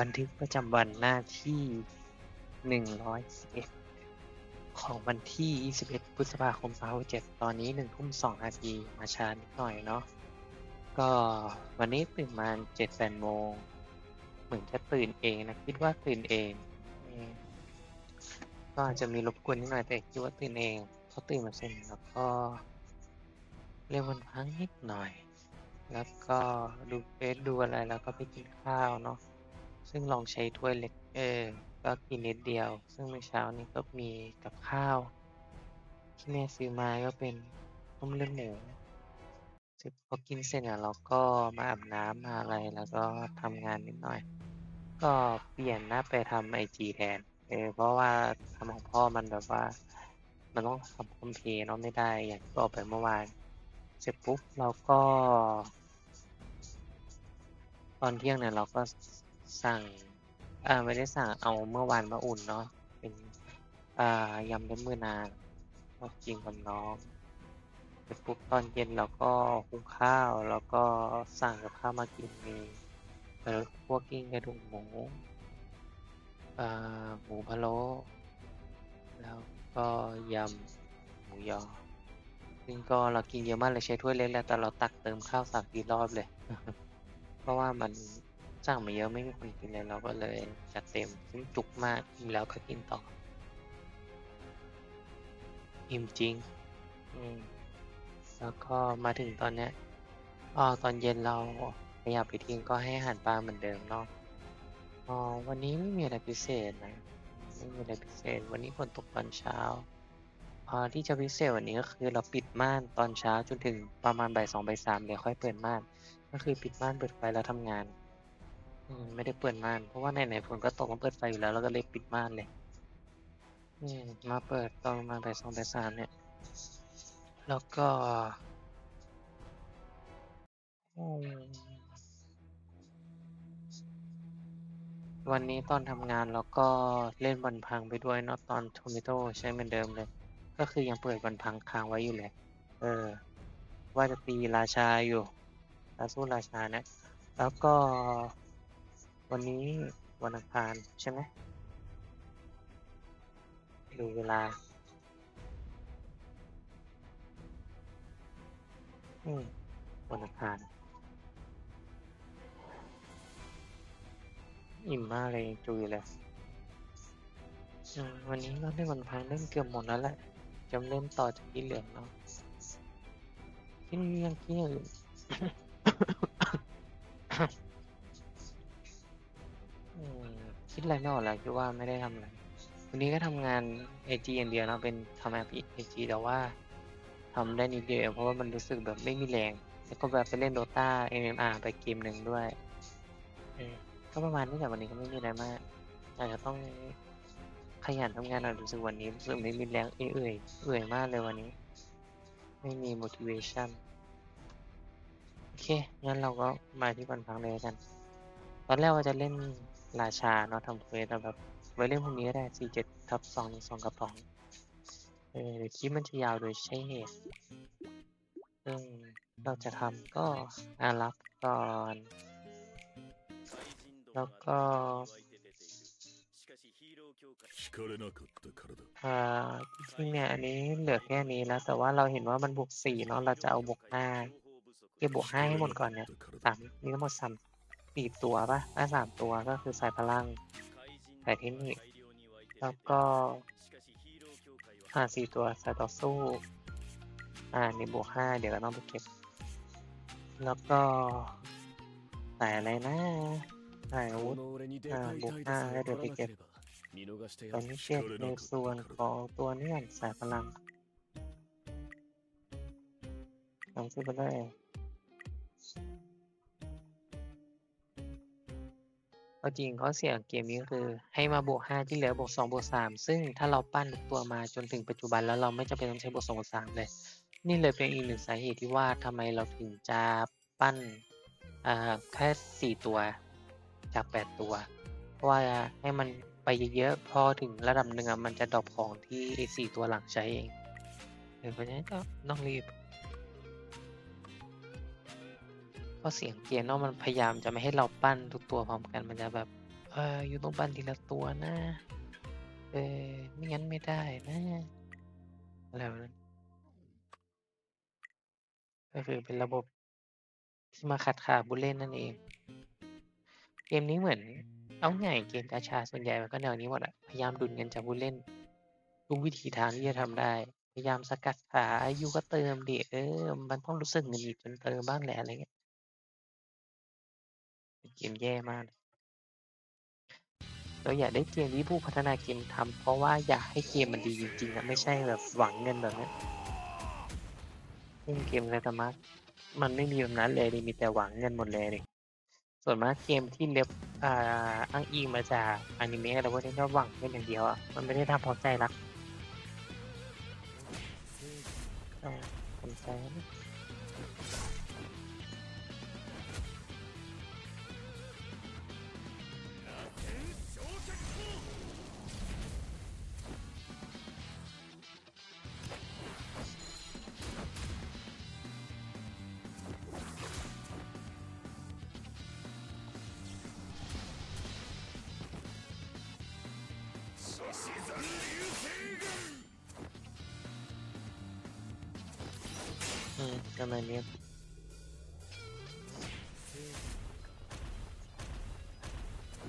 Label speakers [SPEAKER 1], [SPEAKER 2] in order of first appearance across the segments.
[SPEAKER 1] บันทึกประจำวันหน้าที่หนึ่งร้อยสิบเอ็ดของวันที่21พฤษภาคม2567ตอนนี้หนึ่งทุ่มสองนาทีมาช้านิดหน่อยเนาะก็วันนี้ตื่นมาเจ็ดแปดโมง เหมือนจะตื่นเองนะ คิดว่าตื่นเอง ก็อาจจะมีรบกวนนิดหน่อยแต่คิดว่าตื่นเองเพอตื่นมาเสร็จแล้วก็เล่นวันพักนิดหน่อย แล้วก็ดูเฟซดูอะไรแล้วก็ไปกินข้าวเนาะ ซึ่งลองใช้ถ้วยเล็กเออก็กินนิดเดียว ซึ่งเมื่อเช้านี้ก็มีกับข้าว ที่แม่ซื้อมาก็เป็นต้มเลือดหมูเสร็จพอกินเสร็จเนี่ยเราก็มาอาบน้ำมาอะไรแล้วก็ทำงานนิดหน่อย ก็เปลี่ยนหน้าไปทำไอจีแทนเออเพราะว่าทำของพ่อมันแบบว่า มันต้องทำคอมเพลเนาะไม่ได้อย่างที่บอกไปเมื่อวาน เสร็จปุ๊บเราก็ ตอนเที่ยงเนี่ยเราก็ สั่งอ่าไม่ได้สั่งเอาเมื่อวานมาอุ่นเนาะเป็นอ่ายำเล็บมือนางก็กินกับน้องเสร็จปุ๊บตอนเย็นเราก็หุงข้าวแล้วก็สั่งกับข้าวมากินมีเออพวกกิ้งกระดูกหมูอ่าหมูพะโล้แล้วก็ยำหมูยอซึ่งก็เรากินเยอะมากเลยใช้ถ้วยเล็กแล้วแต่เราตักเติมข้าวสักกี่รอบเลย เพราะว่ามัน สั่งมาเยอะไม่มีคนกินเลยเราก็เลยจัดเต็มซึ่งจุกมากอิ่มแล้วก็กินต่ออิ่มจริง อืม แล้วก็มาถึงตอนเนี้ยอ๋อตอนเย็นเราขยับไปทิ้งก็ให้อาหารปลาเหมือนเดิมเนาะ อ๋อ วันนี้ไม่มีอะไรพิเศษนะ ไม่มีอะไรพิเศษ วันนี้ฝนตกตอนเช้าอที่จะพิเศษวันนี้ก็คือเราปิดม่านตอนเช้าจนถึงประมาณบ่ายสองบ่ายสามเดี๋ยวค่อยเปิดม่าน ก็คือปิดม่านเปิดไฟแล้วทำงาน อืมไม่ได้เปิดม่าน เพราะว่าไหนๆฝนก็ตกมาเปิดไฟอยู่แล้วเราก็เลยปิดม่านเลย อืมมาเปิดตอนประมาณบ่ายสองบ่ายสามเนี่ย แล้วก็อืมวันนี้ตอนทำงานเราก็เล่นบอลพังไปด้วยเนาะตอนโทมิโตใช้เหมือนเดิมเลย ก็คือยังเปิดบอลพังค้างไว้อยู่เลยเออ ว่าจะตีราชาอยู่แลาสู้ราชานะ แล้วก็ วันนี้วันอังคารใช่ไหมดูเวลา อืม วันอังคาร อิ่มมากเลยจุยเลยวันนี้เราเล่นวันพังเล่นเกือบหมดแล้วแหละจะเล่นต่อจากที่เหลือเนาะที่นี่ยังกี้อย่างอื่น คิดอะไรไม่ออกเลยคือว่าไม่ได้ทำอะไรวันนี้ก็ทำงาน AG อย่างเดียวเนะเป็นทำงาน AG แต่ว่าทำได้นิดเดียวเพราะว่ามันรู้สึกแบบไม่มีแรง แล้วก็แบบไปเล่น Dota MMR ไปเกมหนึ่งด้วยก็ประมาณนี้แต่วันนี้ก็ไม่มีอะไรมากอาจจะต้องขยันทำงานหน่อยรู้สึกวันนี้รู้สึกไม่มีแรงเอื่อยเอื่อยมากเลยวันนี้ ไม่มี motivation โอเคงั้นเราก็มาที่วันพักเลยกัน ตอนแรกว่าจะเล่น ราชาเนาะทำเฟสแบบไว้เล่มพวกนี้ก็ได้สี่เจ็ดทับสองสองกระป๋องเออหรือคิดมันจะยาวโดยใช้เหตุ ซึ่งเราจะทำก็อารับก่อน แล้วก็อ่าจริงเนี่ยอันนี้เหลือแค่นี้แล้วแต่ว่าเราเห็นว่ามันบวกสี่เนาะเราจะเอาบวกห้าเก็บบวกห้าให้หมดก่อนเนี่ยสามมีทั้งหมดสาม สี่ตัวปะถ้าสามตัวก็คือใส่พลังใส่ยเทคนิคแล้วก็อ่าสี่ตัวใส่ต่อสู้ อ่านี่บวกห้าเดี๋ยวเราต้องไปเก็บ แล้วก็ใส่อะไรนะใส่อาวุธ
[SPEAKER 2] อ่า
[SPEAKER 1] บวกห้า
[SPEAKER 2] เดี๋ยวไปเก็บ
[SPEAKER 1] ตอนนี้เช็คในส่วนของตัวนี่ส่พลังลองซื้อไปได้ ยเอจริงข้อเสียงเกมนี้คือให้มาบวกห้าที่เหลือบวกสองบวกสามซึ่งถ้าเราปั้นตัวมาจนถึงปัจจุบันแล้วเราไม่จำเป็นต้องใช้บวกสองบวกสามเลย นี่เลยเป็นอีกหนึ่งสาเหตุที่ว่าทำไมเราถึงจะปั้นแค่สี่ตัวจากแปดตัว เพราะว่าให้มันไปเยอะๆพอถึงระดับหนึ่งอะมันจะดรอปของที่ไอ้สี่ตัวหลังใช้เองเออเพราะฉะนั้นก็ต้องรีบ ราะเสียงเกียร์เนมันพยายามจะไม่ให้เราปั้นทุกตัวพร้อมกันมันจะแบบ เอออยู่ต้องปั้นทีละตัวนะ เออไม่งั้นไม่ได้นะอะไรแบบนั้นก็คือเป็นระบบที่มาขัดขาผู้เล่นนั่นเอง เกมนี้เหมือน เอาไงายเกมกาชาส่วนใหญ่มันก็แนวนี้หมดอะพยายามดุลเงินจากผู้เล่นทุกวิธีทางที่จะทำได้ พยายามสกัดขาอายุก็เติมดิเออ มันต้องรู้สึกเงินจนเติมบ้างแหละอะไรเงี้ย เกมแย่มาก เราอยากได้เกมที่ผู้พัฒนาเกมทำเพราะว่าอยากให้เกมมันดีจริงๆอะไม่ใช่แบบหวังเงินแบบนี้ซึ่งเกมไซตามะมันไม่มีแบบนั้นเลยดิมีแต่หวังเงินหมดเลยดิส่วนมากเกมที่เล็บอ่าอ้างอิงมาจากอนิเมะอะไรพวกนี้ก็หวังเงินอย่างเดียวอะมันไม่ได้ทำเพราะใจรักอ่าสนใจ นะอืมประมาณนี้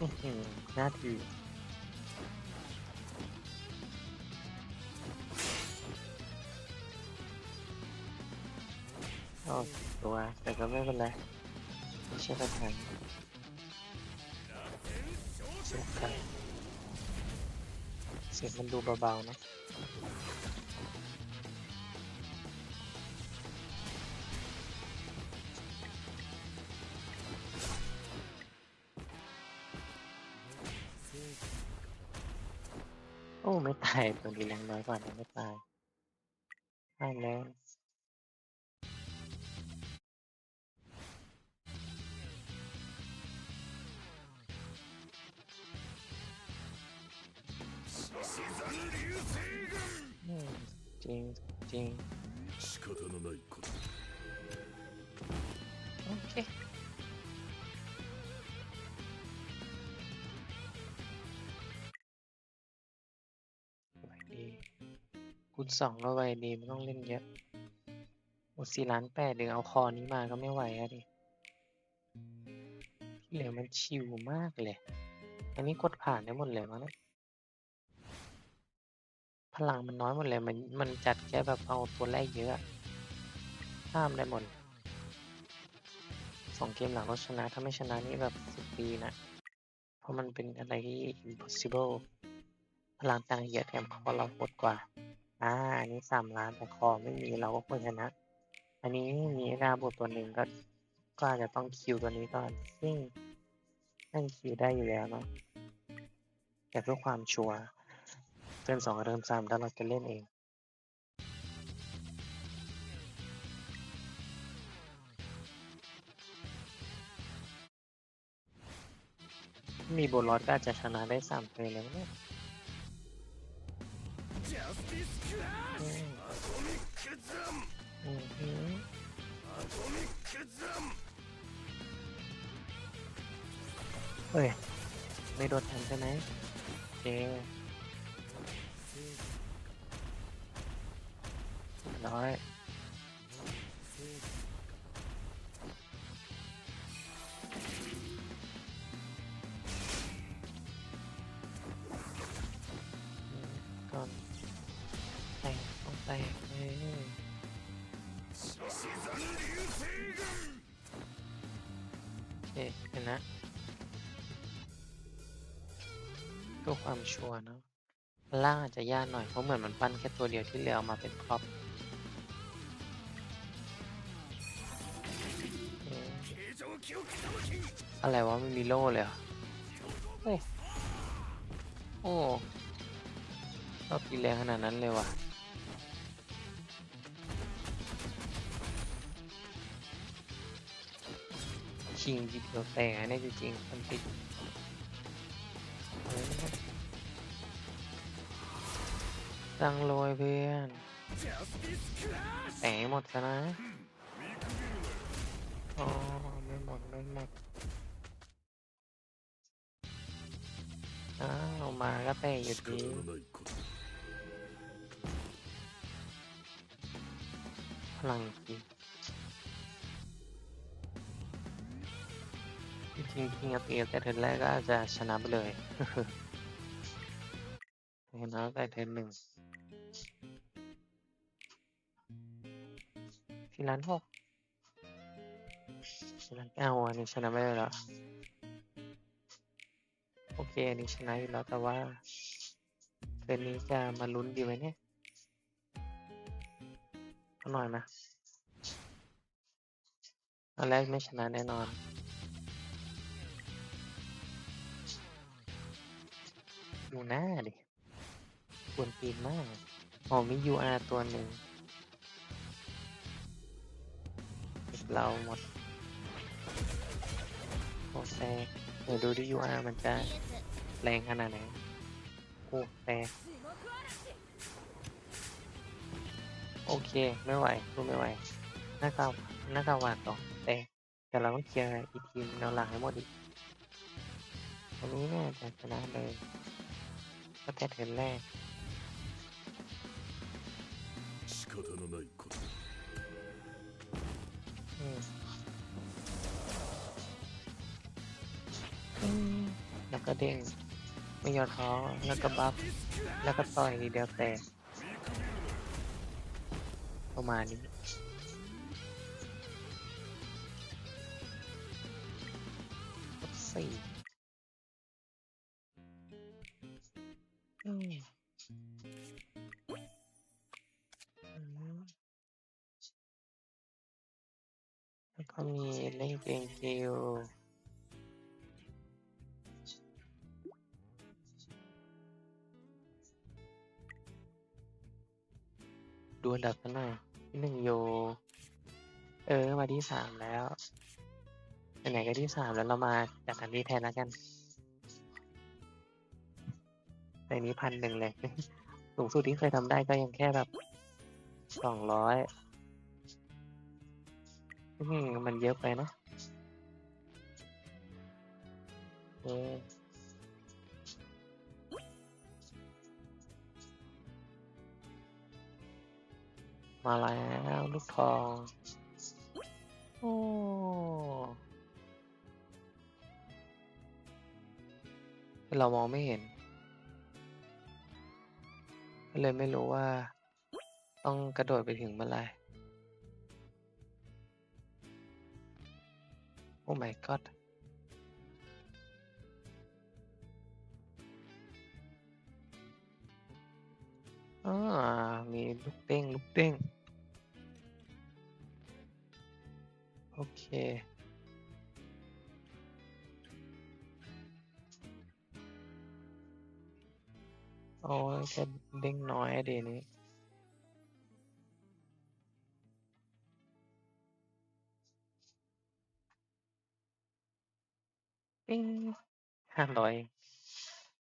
[SPEAKER 1] อื้อหือน่าถือเอาตัวแต่ก็ไม่เเสียงมันดูเบาๆนะโอ้ ไม่ตายตัวนี้แรงน้อยกว่านะไม่ตายตายแล้ว ณสองก็ไวดีไม่ต้องเล่นเยอะโอ้สี่ล้านแปดเดึงเอาคอนี้มาก็ไม่ไหวอะดิเหลือมันชิวมากเลย อันนี้กดผ่านได้หมดเลยมั้งนี่ยพลังมันน้อยหมดเลย มันมันจัดแค่แบบเอาตัวแรกเยอะห้ามได้หมดสองเกมหลังก็ชนะ ถ้าไม่ชนะนี่แบบสิบปีนะ เพราะมันเป็นอะไรที่ impossible พลังตังเยอะแถมคอเราโหดกว่า อ่าอันนี้สามล้านแต่คอไม่มีเราก็ควรชนะ อันนี้มีดาบทตัวหนึ่งก็ ก็อาจจะต้องคิวตัวนี้ก่อนซึ่งนั่งคิวได้อยู่แล้วเนาะแต่เพื่อความชัวร์เทิร์นสองเทิร์นสามแล้วเราจะเล่นเองมีโบลอสก็อาจะชนะได้สามเทิร์แล้วเนี่ย อืมอืมอืมเฮ้ย ไม่โดนทันใช่ไหมโอเคร้อย ชัวร์เนาะล่างอาจจะยากหน่อย เพราะเหมือนมันปั้นแค่ตัวเดียวที่เหลือเอามาเป็นพร็อพอะไรวะไม่มีโล่เลยเหรอเฮ้ยโอ้รอบตีแรงขนาดนั้นเลยว่ะชิงจิบเดียวแต่อันนี้จริงๆมันติด จังรวยเพื่อนแอ๋หมดซะนะอ๋อไม่หมดไม่หมดอ้าวมาก็เตะอยู่ดีพลังจริงจริงจริงอะตีแต่เทินแรกก็จะชนะไปเลยเห็นแล้วแต่เทินหนึ่ง ที่ร้านหกที่ร้านเก้าอันนี้ชนะไม่ได้แล้วโอเค อันนี้ชนะอยู่แล้วแต่ว่าเทิร์นนี้จะมาลุ้นดีไหมเนี่ยหน่อยนะอันแรกไม่ชนะแน่นอนดูหน้าดิควรปีนมากอ๋อมี UR ตัวหนึ่ง เราหมดโอแซเดี๋ยวดูดิ UR มันจะแรงขนาดไหนโอ้แซกโอเค ไม่ไหวสู้ไม่ไหวหน้ากาวหน้ากาวหวานต่อแต่แต่เราต้องเคลียร์อีทีมแนวหลังให้หมดอีกตรงนี้เนี่ยจะชนะเลยก็แต่เทิร์นแรก แล้วก็เด้งไม่ยอท้อแล้วก็บัฟ แล้วก็ต่อยทีเดียวแตกประมาณนี้สี่ เออ มาที่สามแล้วไหนๆก็ที่สามแล้วเรามาจัดอันนี้แทนแล้วกันในนี้พันหนึ่งเลย สูงสุดที่เคยทำได้ก็ยังแค่แบบสองร้อยมันเยอะไปนะเออมาแล้วลูกทอง อ้เรามองไม่เห็น ก็เลยไม่รู้ว่า ต้องกระโดดไปถึงเมื่อไหร่โอ้ my god อ่ามีลูกเด้งลูกเด้ง โอเค โอ้ยแค่เด้งน้อยดยวนี้ปิ้งห้าร้อย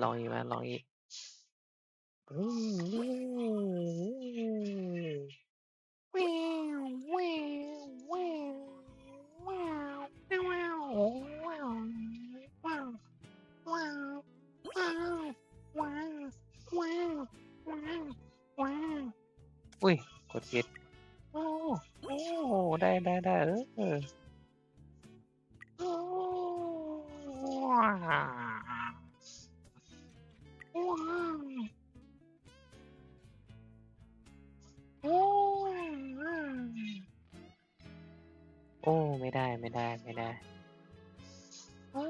[SPEAKER 1] ลองอีกไหมลองอีกอืมวิววิววิวว้ ว้าวว้าวว้าวว้าวอุ้ยกดผิดโอ้โอ้ได้ได้ได้เออเออโอ้ว้าวว้าวโอ้โอ้ไม่ได้ไม่ได้ไม่ได้โอ้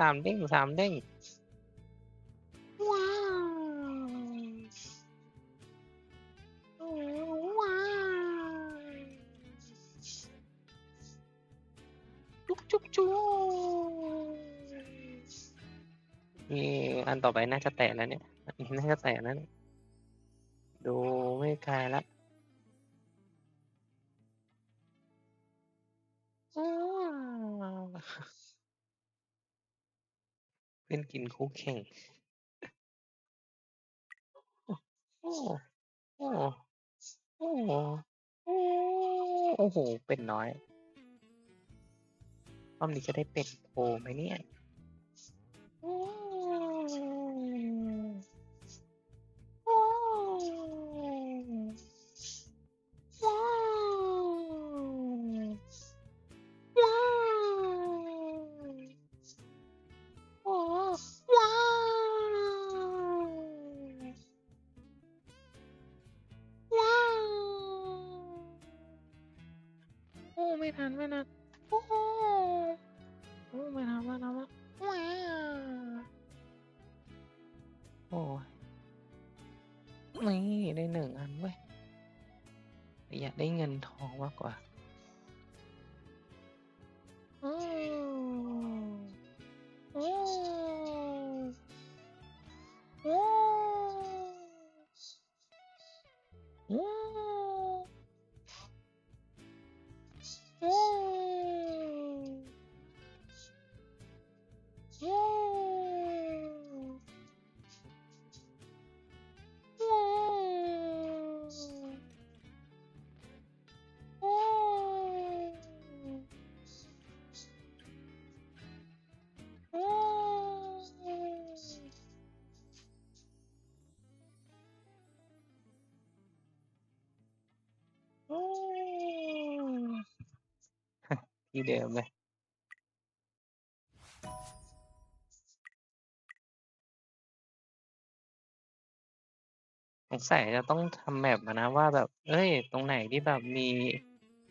[SPEAKER 1] สามเด้งสามเด้งว้าวว้าวจุ๊บจุ๊บจุ๊บนี่อันต่อไปน่าจะแตะแล้วเนี่ยอันนี้น่าจะแตะแล้วดูไม่ไกลละ พื่อนกินคู่แข่งโอ้โอ้โอ้โอ้โอ้โห เป็นน้อยรอบนี้จะได้เป็นโผล่ไหมเนี่ย minute. ที่เดิมเลยสงสัยจะต้องทำแมปนะว่าแบบ เอ้ย ตรงไหนที่แบบมี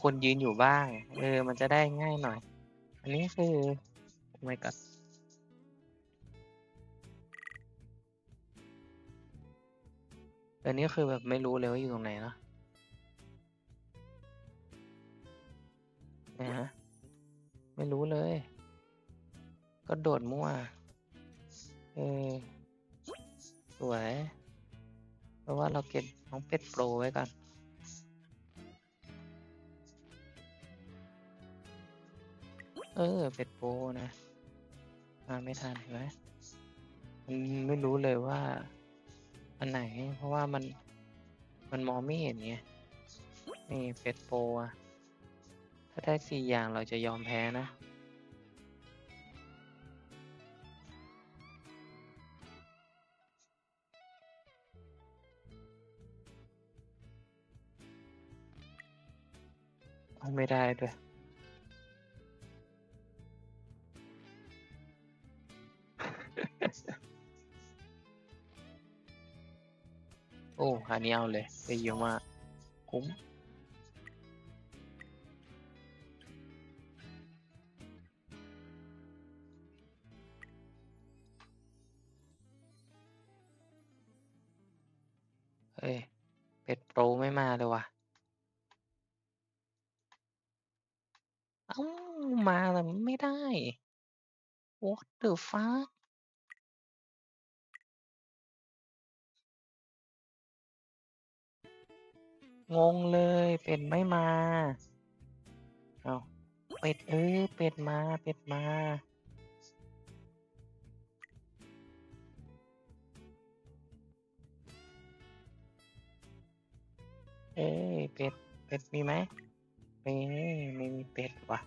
[SPEAKER 1] คนยืนอยู่บ้าง เออ มันจะได้ง่ายหน่อย อันนี้คือโอ้ my god อันนี้คือแบบไม่รู้เลยว่าอยู่ตรงไหนเนาะนะฮะ ไม่รู้เลย ก็โดดมั่ว เออ สวย เพราะว่าเราเก็บน้องเป็ดโปรไว้ก่อนเออ เป็ดโปรนะ มาไม่ทันเห็นไหมมันไม่รู้เลยว่า อันไหน เพราะว่ามัน มันมองไม่เห็นไง นี่เป็ดโปรอะ ถ้าได้สี่อย่างเราจะยอมแพ้นะ ไม่ได้ด้วยโอ้อันนี้เอาเลยได้เยอะมากคุ้ม งงเลย เป็ดไม่มา เอาเป็ดเออเป็ดมา เป็ดมา เอ้ยเป็ด เป็ดมีไหมไม่ไม่มีเป็ดว่ะ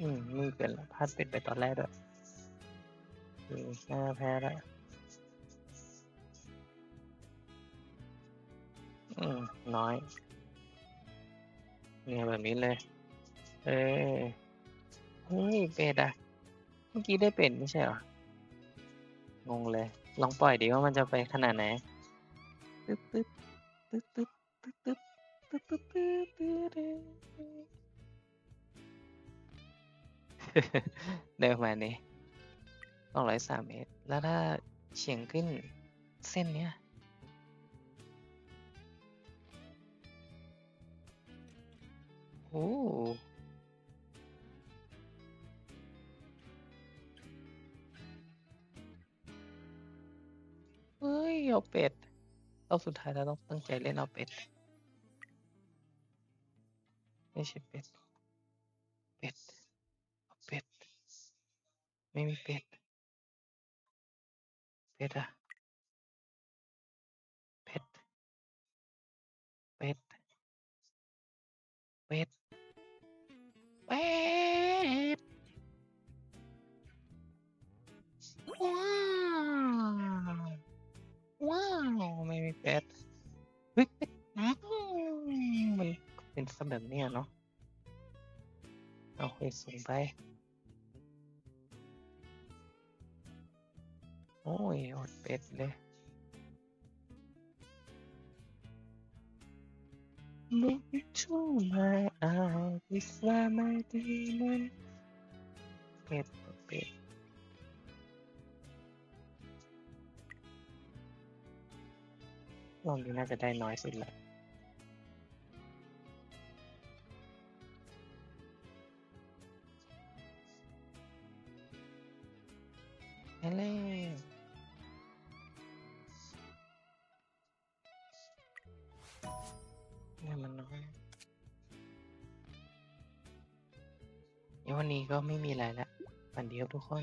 [SPEAKER 1] อืมม่มีเป็ดแล้วพลาดเป็ดไปตอนแรกด้วยอืมน่าแพ้แล้วอืม น้อย เนี่ยแบบนี้เลย เออเฮ้ยเป็ดอะเมื่อกี้ได้เป็ดไม่ใช่เหรอ งงเลย ลองปล่อยดิว่ามันจะไปขนาดไหน ตึ๊บตึ๊บตึ๊บตึ๊บตึ๊บตึ๊บตึ๊บตึ๊บตึ๊บ เดินมานี้สองร้อยสามเมตร แล้วถ้าเฉียงขึ้นเส้นเนี้ยโอ้เฮ้ย เอาเป็ดรอบสุดท้ายเราต้องตั้งใจเล่นเอาเป็ด ไม่ใช่เป็ด เป็ด ไม่มีเป็ด เป็ดอะเป็ด เป็ด เป็ด เป็ดว้าวว้าวไม่มีเป็ดเฮ้ยเป็ดอืมมันเป็นสแบบเนี้ยเนาะ เอาไปสูงไป โอ้ยอดเป็ดเลย Look into my eyes, this why my demon เป็ดเป็ดรอบนี้น่าจะได้น้อยสุดแหละไปแล้ว วันนี้ก็ไม่มีอะไรละฝันดีครับทุกคน